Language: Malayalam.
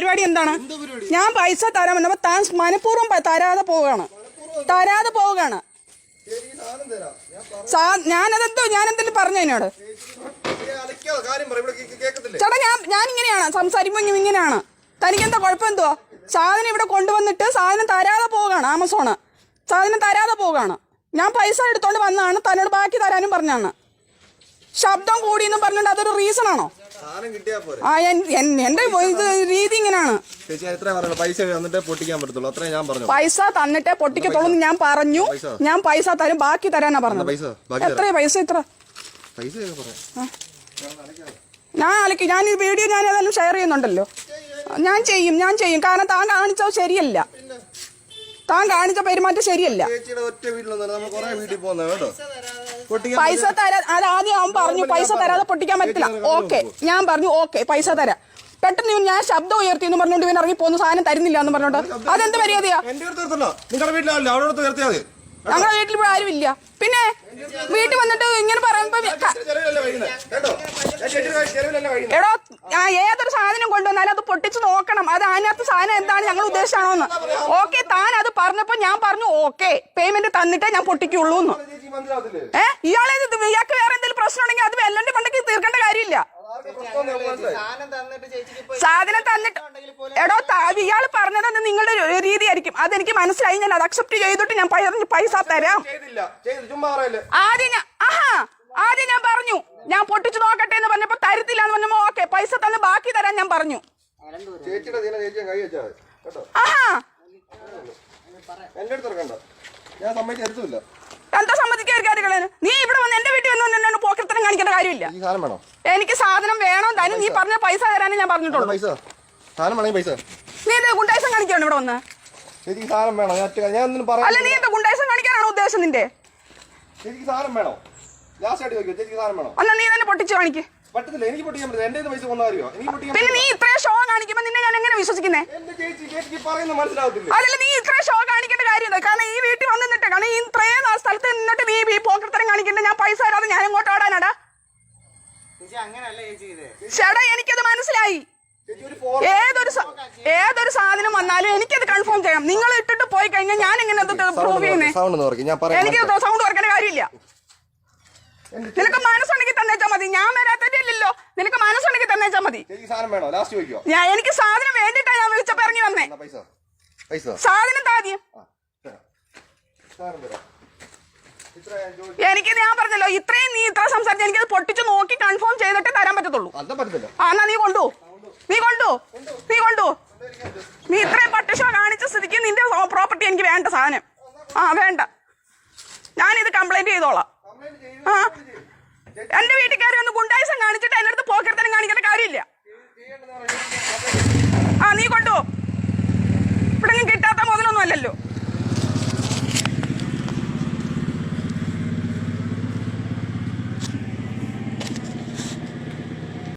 പരിപാടി എന്താണ്? ഞാൻ പൈസ തരാമെന്ന് താൻ മനഃപൂർവം തരാതെ പോവുകയാണ്. തരാതെ പോവുകയാണ്. ഞാനതെന്തോ ഞാനെന്തെങ്കിലും പറഞ്ഞു എന്നോട്? ചേട്ടാ ഞാൻ ഞാൻ ഇങ്ങനെയാണ് സംസാരിക്കുമ്പോൾ ഇങ്ങനെയാണ്. തനിക്ക് എന്താ കുഴപ്പം എന്തുവാ സാധനം ഇവിടെ കൊണ്ടുവന്നിട്ട് സാധനം തരാതെ പോവുകയാണ് ആമസോണ്. സാധനം തരാതെ പോവുകയാണ്. ഞാൻ പൈസ എടുത്തോണ്ട് വന്നതാണ്. തന്നോട് ബാക്കി തരാനും പറഞ്ഞാണ്. ശബ്ദം കൂടിയെന്നും പറഞ്ഞിട്ട് അതൊരു റീസൺ ആ എന്റെ ഇത് രീതി ഇങ്ങനെയാണ് പൈസ തന്നിട്ടേ പൊട്ടിക്കത്തുള്ളൂ ഞാൻ പറഞ്ഞു? ഞാൻ പൈസ തരും. ബാക്കി തരാനാ പറഞ്ഞു പൈസ? ബാക്കി തരാം. എത്രയാ പൈസ ഇത്ര ഞാൻ അലക്കി. ഞാൻ ഈ വീഡിയോ ഞാൻ ഏതായാലും ഷെയർ ചെയ്യുന്നുണ്ടല്ലോ. ഞാൻ ചെയ്യും ഞാൻ ചെയ്യും. കാരണം താൻ കാണിച്ചത് ശരിയല്ല. താൻ കാണിച്ച പെരുമാറ്റം ശരിയല്ല. ഒറ്റ വീട്ടിലൊന്നും നമ്മൾ വീട്ടിൽ പോകുന്നത് കേട്ടോ. പൈസ തരാ അത് ആദ്യം അവൻ പറഞ്ഞു പൈസ തരാതെ പൊട്ടിക്കാൻ പറ്റില്ല. ഓക്കെ ഞാൻ പറഞ്ഞു ഓക്കെ പൈസ തരാം. പെട്ടെന്ന് ഞാൻ ശബ്ദം ഉയർത്തി എന്ന് പറഞ്ഞുകൊണ്ട് ഇവൻ ഇറങ്ങി പോകുന്ന സാധനം തരുന്നില്ല എന്ന് പറഞ്ഞോണ്ട് അതെന്ത് മര്യാദയാ? നിങ്ങളുടെ വീട്ടിലാവില്ല അവിടെ നിർത്തിയാൽ മതി. ഞങ്ങളുടെ വീട്ടിൽ ഇപ്പോൾ ആരുമില്ല പിന്നെ വീട്ടിൽ വന്നിട്ട് ഇങ്ങനെ പറയുമ്പോ എടോ ആ ഏതൊരു സാധനം കൊണ്ടുവന്നാലും അത് പൊട്ടിച്ച് നോക്കണം. അത് അതിനകത്ത് സാധനം എന്താണ് ഞങ്ങൾ ഉദ്ദേശിച്ചാണോന്ന്. ഓക്കെ താൻ അത് പറഞ്ഞപ്പോ ഞാൻ പറഞ്ഞു ഓക്കെ പേയ്മെന്റ് തന്നിട്ടേ ഞാൻ പൊട്ടിക്കുള്ളൂ എന്ന് ഏ? ഇയാളെ ഇയാൾക്ക് വേറെ എന്തെങ്കിലും പ്രശ്നം ഉണ്ടെങ്കിൽ അത് വെല്ലന്റെ പണ്ടെങ്കിൽ തീർക്കേണ്ട കാര്യമില്ല. സാധനം തന്നിട്ട് ചേച്ചിക്ക് ഇപ്പൊ സാധനം തന്നിട്ട് എടോ ഇയാൾ പറഞ്ഞത് നിങ്ങളുടെ ഒരു രീതിയായിരിക്കും. അതെനിക്ക് മനസ്സിലായി ഞാൻ അത് അക്സെപ്റ്റ് ചെയ്തിട്ട് ഞാൻ പൈസ തരാം. ചെയ്തില്ല. ചെയ്ത് ചുമ്മാ പറയല്ലേ? ആദ്യം ഞാൻ ആഹാ ആദ്യം ഞാൻ പറഞ്ഞു. ഞാൻ പൊട്ടിച്ചു നോക്കട്ടെ എന്ന് പറഞ്ഞപ്പോ തരത്തില്ല എന്ന് പറഞ്ഞപ്പോ ഓക്കെ പൈസ തന്ന് ബാക്കി തരാൻ ഞാൻ പറഞ്ഞു. ആഹാ. എന്റെ അടുത്ത് ഞാൻ സമ്മതിച്ചു തരത്തുമില്ല. എന്താ സമ്മതിക്കാൻ കാര്യങ്ങളെ നീ ഇവിടെ വന്ന് എന്റെ വീട്ടിൽ വന്ന് എന്നോട് പോക്കത്തരം കാണിക്കേണ്ട കാര്യമില്ല. ഈ സാധനം വേണോ? എനിക്ക് സാധനം വേണം തരും നീ പറഞ്ഞ പൈസ തരാനേ ഞാൻ പറഞ്ഞിട്ടുള്ളൂ. പൈസ. സാധനം വേണമെങ്കിൽ പൈസ. നീ ഇത് ഗുണ്ടായിസം കാണിക്കാണ് ഇവിടെ വന്ന്? ചേച്ചിക്ക് സാധനം വേണോ? ഞാൻ ഒറ്റ- ഞാൻ ഒന്നും അല്ല നീ എന്താ ഗുണ്ടായസം കാണിക്കാനാണോ ഉദ്ദേശം നിന്റെ? ചേച്ചിക്ക് സാധനം വേണോ? ലാസ്റ്റ് ആയിട്ട് ചോദിക്കും ചേച്ചിക്ക് സാധനം വേണോ? എന്നാ നീ തന്നെ പൊട്ടിച്ചു കാണിക്ക്. പറ്റത്തില്ല. എനിക്ക് പൊട്ടിക്കാൻ പറ്റില്ല എന്റെ കയ്യിൽ പൈസ കൊണ്ടാ അറിയോ എനിക്ക് പൊട്ടിക്കാൻ പിന്നെ നീ ഇത്രയും ഷോ കാണിക്കുമ്പോ നിന്നെ ഞാൻ എങ്ങനെ വിശ്വസിക്കുന്നേ? എന്റെ ചേച്ചി ചേച്ചിക്ക് പറയുന്നത് മനസ്സിലാവത്തില്ല? നീ ഷോ കാണിക്കേണ്ട കാര്യം കാരണം ഈ വീട്ടിൽ കാരണം ഈ ഇത്രയും നാൾ സ്ഥലത്ത് നിന്നിട്ട് നീ ഈ പോക്കർത്തരം കാണിക്കണ്ട ഞാൻ പൈസ തരാതെ ഞാൻ ഇങ്ങോട്ട് ഓടാനാടാ? ചേച്ചി അങ്ങനല്ല ചേച്ചി ഇത്? ചേട്ടാ എനിക്കത് മനസ്സിലായി. ഏതൊരു ഏതൊരു സാധനം വന്നാലും എനിക്കത് കൺഫേം ചെയ്യണം നിങ്ങൾ ഇട്ടിട്ട് പോയി കഴിഞ്ഞാൽ ഞാൻ എങ്ങനെ അത് പ്രൂവ് ചെയ്യുന്നേ? എനിക്ക് സൗണ്ട് നിനക്ക് മനസ്സുണ്ടെങ്കിൽ തന്നേച്ചാ മതി. ഞാൻ വരാത്തല്ലോ നിനക്ക് മനസ്സുണ്ടെങ്കിൽ തന്നേച്ചാ മതി. ഞാൻ എനിക്ക് സാധനം വേണ്ടിട്ടാ ഞാൻ വിളിച്ചപ്പോ ഇറങ്ങി വന്നേ. സാധനം താദ്യം എനിക്ക് ഞാൻ പറഞ്ഞല്ലോ ഇത്രയും നീ ഇത്ര സംസാരിച്ച എനിക്കത് പൊട്ടിച്ചു നോക്കി കൺഫേം ചെയ്തിട്ട് തരാൻ പറ്റത്തുള്ളൂ. ആ എന്നാ നീ കൊണ്ടു. നീ കൊണ്ടു. നീ കൊണ്ടു. നീ ഇത്രയും പട്ടിഷോ കാണിച്ച സ്ഥിതിക്ക് നിന്റെ പ്രോപ്പർട്ടി എനിക്ക് വേണ്ട സാധനം. ആ വേണ്ട. ഞാനിത് കംപ്ലൈന്റ് ചെയ്തോളാം. എന്റെ വീട്ടുകാരെ ഒന്ന് ഗുണ്ടായസം കാണിച്ചിട്ട് അതിനടുത്ത് പോക്കർത്തനം കാണിക്കേണ്ട കാര്യമില്ല